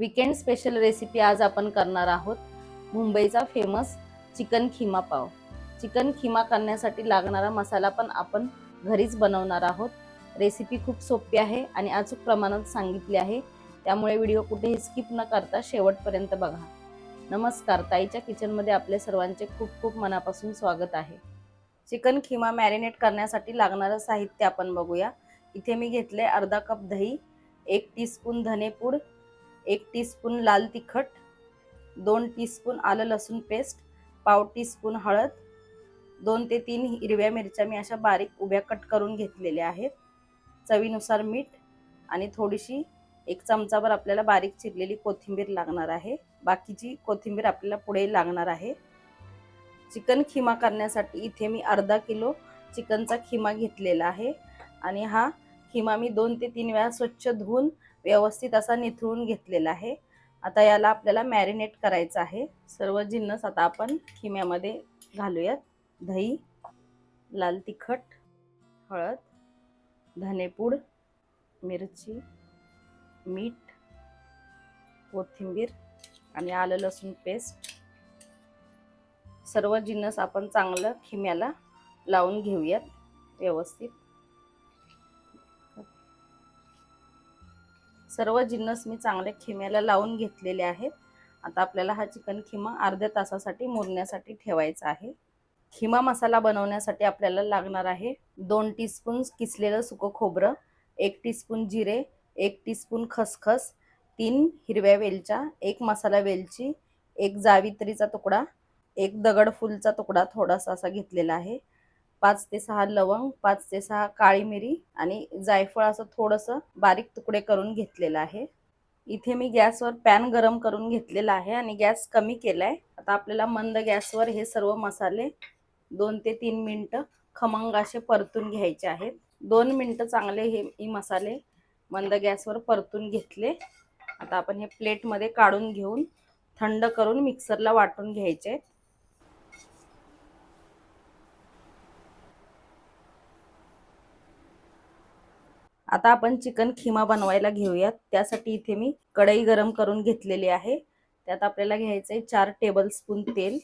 Weekend special recipe आज आपण करणार आहोत. मुंबईचा फेमस चिकन खिमा पाव. चिकन खिमा करण्यासाठी लागणारा मसाला पण आपण घरीच बनवणार आहोत. रेसिपी खूप सोपी आहे आणि अचूक प्रमाणात सांगितली आहे. त्यामुळे व्हिडिओ कुठेही स्किप न करता शेवटपर्यंत बघा. नमस्कार ताईच्या किचनमध्ये आपल्या सर्वांचे खूप खूप मनापासून स्वागत आहे. चिकन खिमा मॅरिनेट करण्यासाठी लागणारं साहित्य आपण बघूया. इथे मी घेतले अर्धा कप दही एक टीस्पून धनेपूड एक टीस्पून लाल तिखट दोन टीस्पून आलं लसूण पेस्ट पाव टीस्पून हळद दोन ते तीन हिरव्या मिरच्या मी अशा बारीक उभ्या कट करून घेतलेल्या आहेत. चवीनुसार मीठ आणि थोडीशी एक चमचाभर आपल्याला बारीक चिरलेली कोथिंबीर लागणार आहे. बाकीची कोथिंबीर आपल्याला पुढे लागणार आहे. चिकन खिमा करण्यासाठी इथे मी अर्धा किलो चिकनचा खिमा घेतलेला आहे. आणि हा खिमा मी दोन ते तीन वेळा स्वच्छ धुवून व्यवस्थित असा निथळून घेतलेला आहे. आता याला आपल्याला मॅरिनेट करायचं आहे. सर्व जिन्नस आता आपण खिम्यामध्ये घालूयात. दही लाल तिखट हळद धनेपूड मिरची मीठ कोथिंबीर आणि आलं लसूण पेस्ट. सर्व जिन्नस आपण चांगलं खिम्याला लावून घेऊयात व्यवस्थित. सर्व जिन्नस मी चांगल्या खिम्याला लावून घेतलेले आहेत. आता आपल्याला हा चिकन खिमा अर्ध्या तासासाठी मुरण्यासाठी ठेवायचा आहे. खिमा मसाला बनवण्यासाठी आपल्याला लागणार आहे दोन टीस्पून किसलेलं सुकं खोबरं एक टीस्पून जिरे एक टीस्पून खसखस तीन हिरव्या वेलच्या एक मसाला वेलची एक जावित्रीचा तुकडा एक दगडफूलचा तुकडा थोडासा असा घेतलेला आहे. पाच ते सहा लवंग पाच ते सहा काळी मिरी आणि जायफळ असं थोडंसं बारीक तुकडे करून घेतलेलं आहे. इथे मी गॅसवर पॅन गरम करून घेतलेला आहे आणि गॅस कमी केलाय. आता आपल्याला मंद गॅसवर हे सर्व मसाले दोन ते तीन मिनटं खमंग असे परतून घ्यायचे आहेत. दोन मिनटं चांगले हे मसाले मंद गॅसवर परतून घेतले. आता आपण हे प्लेटमध्ये काढून घेऊन थंड करून मिक्सरला वाटून घ्यायचे. आता आपण चिकन खिमा बनवायला घेऊयात. त्यासाठी इथे मी कढई गरम करून घेतलेली आहे. त्यात आपल्याला घ्यायचं आहे चार टेबल स्पून तेल.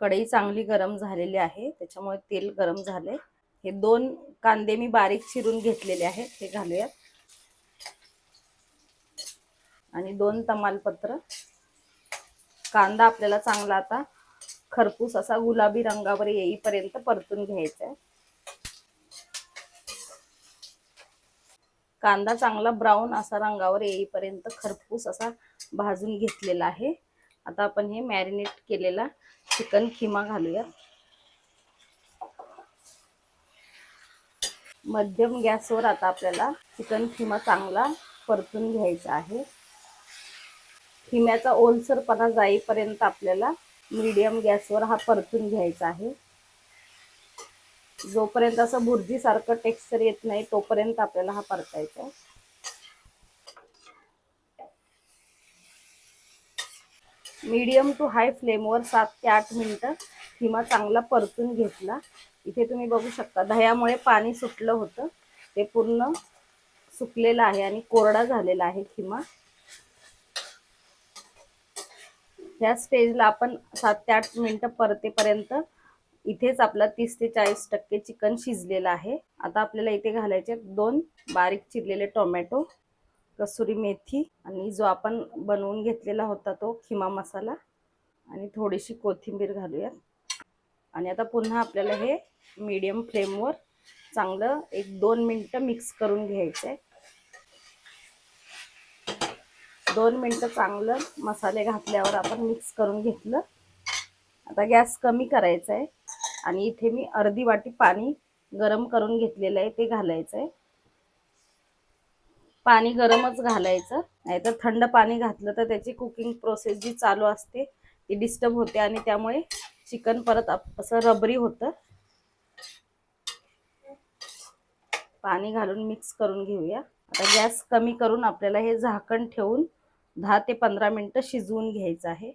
कढई चांगली गरम झालेली आहे. त्याच्यामुळे तेल गरम झाले हे दोन कांदे मी बारीक चिरून घेतलेले आहेत. हे घालूयात. आणि दोन तमालपत्र. कांदा आपल्याला चांगला आता खरपूस असा गुलाबी रंगावर येईपर्यंत परतून घ्यायचा आहे कांदा चांगला ब्राऊन असा रंगावर येईपर्यंत खरपूस असा भाजून घेतलेला आहे. आता आपण हे मॅरिनेट केलेला चिकन खिमा घालूया. मध्यम गॅसवर आता आपल्याला चिकन खिमा चांगला परतून घ्यायचा आहे. खिम्याचा ओलसरपणा जाईपर्यंत आपल्याला मीडियम गॅसवर हा परतून घ्यायचा आहे. जोपर्यंत असं भुर्जीसारखं टेक्स्चर येत नाही तोपर्यंत आपल्याला हा परतायचा मीडियम टू हाय फ्लेमवर सात ते आठ मिनटं खिमा चांगला परतून घेतला. इथे तुम्ही बघू शकता दह्यामुळे पाणी सुटलं होतं. ते पूर्ण सुकलेलं आहे आणि कोरडा झालेला आहे खिमा ह्या स्टेजला आपण सात ते आठ मिनटं परतेपर्यंत इथेच आपला तीस ते चाळीस टक्के चिकन शिजलेलं आहे. आता आपल्याला इथे घालायचे दोन बारीक चिरलेले टोमॅटो कसुरी मेथी आणि जो आपण बनवून घेतलेला होता तो खिमा मसाला आणि थोडीशी कोथिंबीर घालूयात. आणि आता पुन्हा आपल्याला हे मीडियम फ्लेमवर चांगलं एक दोन मिनटं मिक्स करून घ्यायचं आहे दोन मिनटं चांगलं मसाले घातल्यावर आपण मिक्स करून घेतलं. आता गॅस कमी करायचा आहे आणि इथे मी अर्धी वाटी पाणी गरम करून घेतलेलं आहे ते घालायचं आहे पाणी गरमच घालायचं नाहीतर थंड पाणी घातलं तर त्याची कुकिंग प्रोसेस जी चालू असते ती डिस्टर्ब होते आणि त्यामुळे चिकन परत असं रबरी होतं. पाणी घालून मिक्स करून घेऊया. आता गॅस कमी करून आपल्याला हे झाकण ठेवून दहा ते पंधरा मिनटं शिजवून घ्यायचं आहे.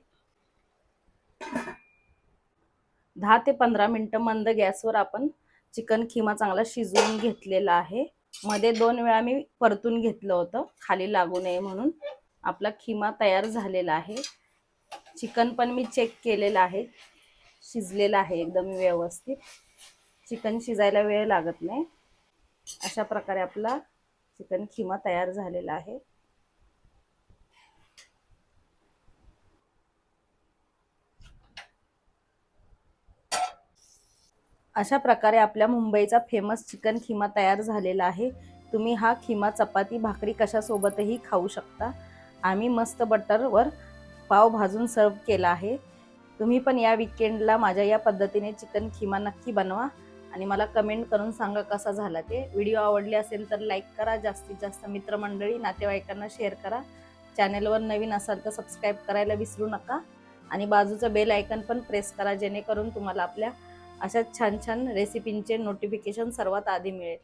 दहा ते पंधरा मिनटं मंद गॅसवर आपण चिकन खिमा चांगला शिजवून घेतलेला आहे. मध्ये दोन वेळा मी परतून घेतलं होतं. खाली लागू नये म्हणून आपला खिमा तयार झालेला आहे. चिकन पण मी चेक केलेलं आहे. शिजलेलं आहे एकदम व्यवस्थित. चिकन शिजायला वेळ लागत नाही. अशा प्रकारे आपला चिकन खिमा तयार झालेला आहे. अशा प्रकारे आपल्या मुंबईचा फेमस चिकन खिमा तयार झालेला आहे. तुम्ही हा खिमा चपाती भाकरी कशासोबतही खाऊ शकता. आम्ही मस्त बटरवर पाव भाजून सर्व केला आहे. तुम्ही पण या विकेंडला माझ्या या पद्धतीने चिकन खिमा नक्की बनवा आणि मला कमेंट करून सांगा कसा झाला ते. व्हिडिओ आवडले असेल तर लाईक करा. जास्तीत जास्त मित्रमंडळी नातेवाईकांना शेअर करा. चॅनेलवर नवीन असाल तर सबस्क्राईब करायला विसरू नका. आणि बाजूचं बेल आयकन पण प्रेस करा जेणेकरून तुम्हाला आपल्या अशा छान छान रेसिपींचे नोटिफिकेशन सर्वात आधी मिळेल.